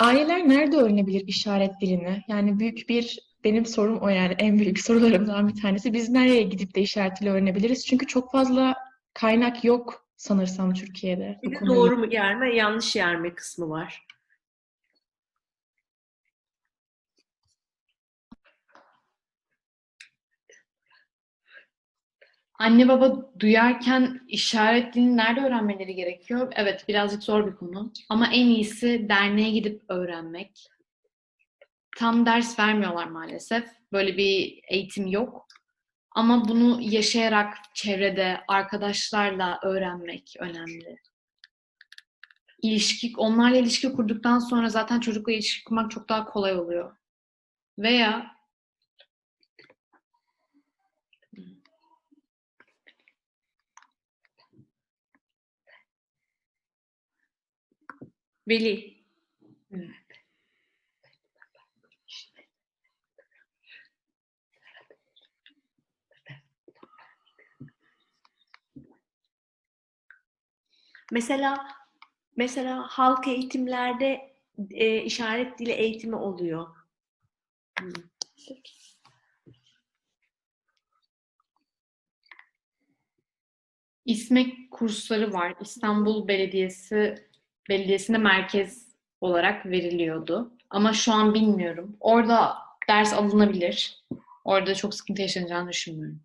Aileler nerede öğrenebilir işaret dilini? Yani büyük bir benim sorum o yani en büyük sorularımdan bir tanesi. Biz nereye gidip de işaret dili öğrenebiliriz? Çünkü çok fazla kaynak yok sanırsam Türkiye'de Bir de doğru mu yerme, yanlış yerme kısmı var. Anne baba duyarken işaret dilini nerede öğrenmeleri gerekiyor? Evet, birazcık zor bir konu. Ama en iyisi derneğe gidip öğrenmek. Tam ders vermiyorlar maalesef. Böyle bir eğitim yok. Ama bunu yaşayarak çevrede, arkadaşlarla öğrenmek önemli. İlişki, onlarla ilişki kurduktan sonra zaten çocukla ilişki kurmak çok daha kolay oluyor. Veya Veli. Mesela mesela halk eğitimlerde e, işaret dili eğitimi oluyor. Hmm. İSMEK kursları var. İstanbul Belediyesi Belediyesi'nde merkez olarak veriliyordu. Ama şu an bilmiyorum. Orada ders alınabilir. Orada çok sıkıntı yaşanacağını düşünmüyorum.